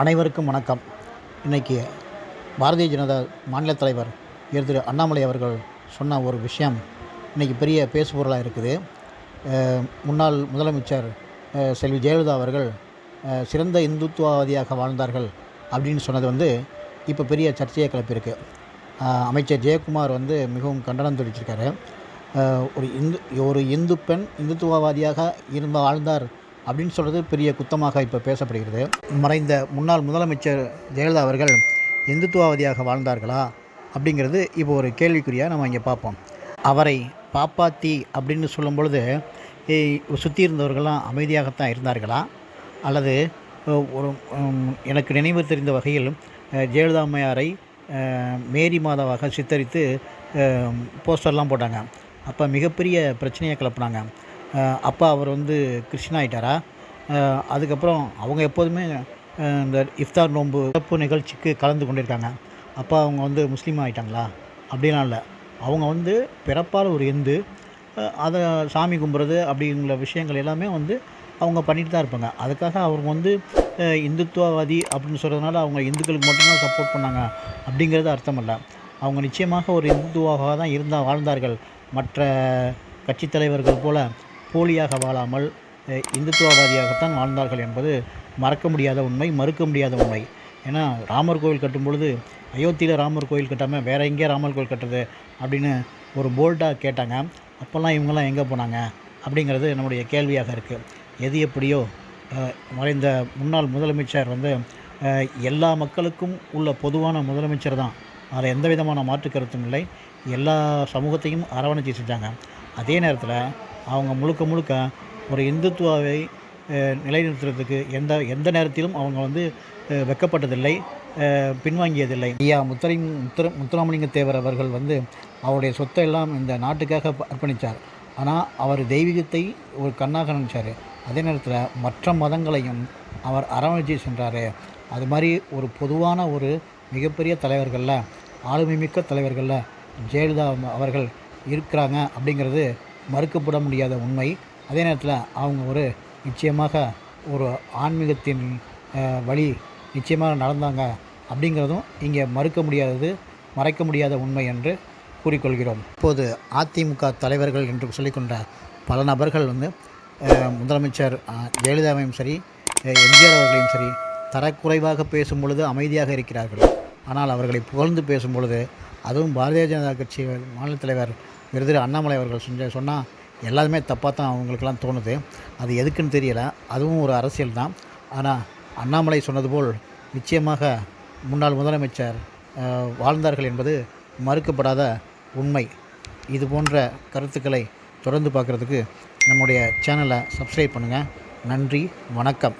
அனைவருக்கும் வணக்கம். இன்றைக்கி பாரதிய ஜனதா மாநில தலைவர் உயர் திரு. அண்ணாமலை அவர்கள் சொன்ன ஒரு விஷயம் இன்றைக்கி பெரிய பேசுபொருளாக இருக்குது. முன்னாள் முதலமைச்சர் செல்வி ஜெயலலிதா அவர்கள் சிறந்த இந்துத்துவவாதியாக வாழ்ந்தார்கள் அப்படின்னு சொன்னது வந்து இப்போ பெரிய சர்ச்சையை கிளப்பியிருக்கு. அமைச்சர் ஜெயக்குமார் வந்து மிகவும் கண்டனம் தெரிவிச்சிருக்காரு. ஒரு இந்து ஒரு இந்து பெண் இந்துத்துவவாதியாக இருந்த வாழ்ந்தார் அப்படின்னு சொல்கிறது பெரிய குத்தமாக இப்போ பேசப்படுகிறது. மறைந்த முன்னாள் முதலமைச்சர் ஜெயலலிதா அவர்கள் இந்துத்துவாதியாக வாழ்ந்தார்களா அப்படிங்கிறது இப்போ ஒரு கேள்விக்குறியாக நம்ம இங்கே பார்ப்போம். அவரை பாப்பாத்தி அப்படின்னு சொல்லும் பொழுது சுற்றி இருந்தவர்கள்லாம் அமைதியாகத்தான் இருந்தார்களா? அல்லது ஒரு எனக்கு நினைவு தெரிந்த வகையில் ஜெயலலிதா அம்மையாரை மேரி மாதாவாக சித்தரித்து போஸ்டர்லாம் போட்டாங்க. அப்போ மிகப்பெரிய பிரச்சனையை கிளப்புனாங்க. அப்பா அவர் வந்து கிறிஸ்டின் ஆகிட்டாரா அதுக்கப்புறம் அவங்க எப்போதுமே இந்த இஃப்தார் நோன்பு சிறப்பு நிகழ்ச்சிக்கு கலந்து கொண்டிருக்காங்க. அப்பா அவங்க வந்து முஸ்லீம் ஆகிட்டாங்களா அப்படிலாம் இல்லை. அவங்க வந்து பிறப்பால் ஒரு இந்து. அதை சாமி கும்பிட்றது அப்படிங்கிற விஷயங்கள் எல்லாமே வந்து அவங்க பண்ணிட்டு தான் இருப்பாங்க. அதுக்காக அவங்க வந்து இந்துத்துவவாதி அப்படின்னு சொல்கிறதுனால அவங்க இந்துக்களுக்கு மட்டும்தான் சப்போர்ட் பண்ணாங்க அப்படிங்கிறது அர்த்தம் இல்லை. அவங்க நிச்சயமாக ஒரு இந்துத்துவாக தான் இருந்தால் வாழ்ந்தார்கள். மற்ற கட்சித் தலைவர்கள் போல் போலியாக வாழாமல் இந்துத்துவவாதியாகத்தான் வாழ்ந்தார்கள் என்பது மறக்க முடியாத உண்மை மறுக்க முடியாத உண்மை. ஏன்னா ராமர் கோவில் கட்டும் பொழுது அயோத்தியில் ராமர் கோவில் கட்டாமல் வேறு எங்கேயே ராமர் கோவில் கட்டுறது அப்படின்னு ஒரு போல்டாக கேட்டாங்க. அப்போல்லாம் இவங்கெல்லாம் எங்கே போனாங்க? அப்படிங்கிறது நம்முடைய கேள்வியாக இருக்குது எது எப்படியோ மறைந்த முன்னாள் முதலமைச்சர் வந்து எல்லா மக்களுக்கும் உள்ள பொதுவான முதலமைச்சர் தான். அதில் எந்த விதமான மாற்று கருத்தும் இல்லை. எல்லா சமூகத்தையும் அரவணைச்சி செஞ்சாங்க. அதே நேரத்தில் அவங்க முழுக்க முழுக்க ஒரு இந்துத்துவாவை நிலைநிறுத்துறதுக்கு எந்த எந்த நேரத்திலும் அவங்க வந்து வெக்கப்பட்டதில்லை வெட்கப்பட்டதில்லை பின்வாங்கியதில்லை. ஐயா முத்தலிங் முத்துர முத்துராமலிங்க தேவர் அவர்கள் வந்து அவருடைய சொத்தை எல்லாம் இந்த நாட்டுக்காக அர்ப்பணித்தார் ஆனால் அவர் தெய்வீகத்தை ஒரு கண்ணாக நினச்சார். அதே நேரத்தில் மற்ற மதங்களையும் அவர் அரவணைச்சி சென்றார். அது மாதிரி ஒரு பொதுவான ஒரு மிகப்பெரிய தலைவர்களில் ஆளுமை மிக்க தலைவர்களில் ஜெயலலிதா அவர்கள் இருக்கிறாங்க அப்படிங்கிறது மறுக்கப்பட முடியாத உண்மை. அதே நேரத்தில் அவங்க ஒரு நிச்சயமாக ஒரு ஆன்மீகத்தின் வழி நிச்சயமாக நடந்தாங்க அப்படிங்கிறதும் இங்கே மறுக்க முடியாதது மறைக்க முடியாத உண்மை என்று கூறிக்கொள்கிறோம். இப்போது அதிமுக தலைவர்கள் என்று சொல்லிக்கொண்ட பல நபர்கள் வந்து முதலமைச்சர் ஜெயலலிதாவையும் சரி எம்ஜிஆர் அவர்களையும் சரி தரக்குறைவாக பேசும் பொழுது அமைதியாக இருக்கிறார்கள். ஆனால் அவர்களை புகழ்ந்து பேசும் பொழுது அதுவும் பாரதிய ஜனதா கட்சி மாநில தலைவர் விருது அண்ணாமலை அவர்கள் செஞ்ச சொன்னால் எல்லாருமே தப்பாக தான் அவங்களுக்கெல்லாம் தோணுது. அது எதுக்குன்னு தெரியலை. அதுவும் ஒரு அரசியல் தான். ஆனால் அண்ணாமலை சொன்னது போல் நிச்சயமாக முன்னாள் முதலமைச்சர் வாழ்ந்தார்கள் என்பது மறுக்கப்படாத உண்மை. இது போன்ற கருத்துக்களை தொடர்ந்து பார்க்குறதுக்கு நம்முடைய சேனலை சப்ஸ்கிரைப் பண்ணுங்கள் நன்றி வணக்கம்.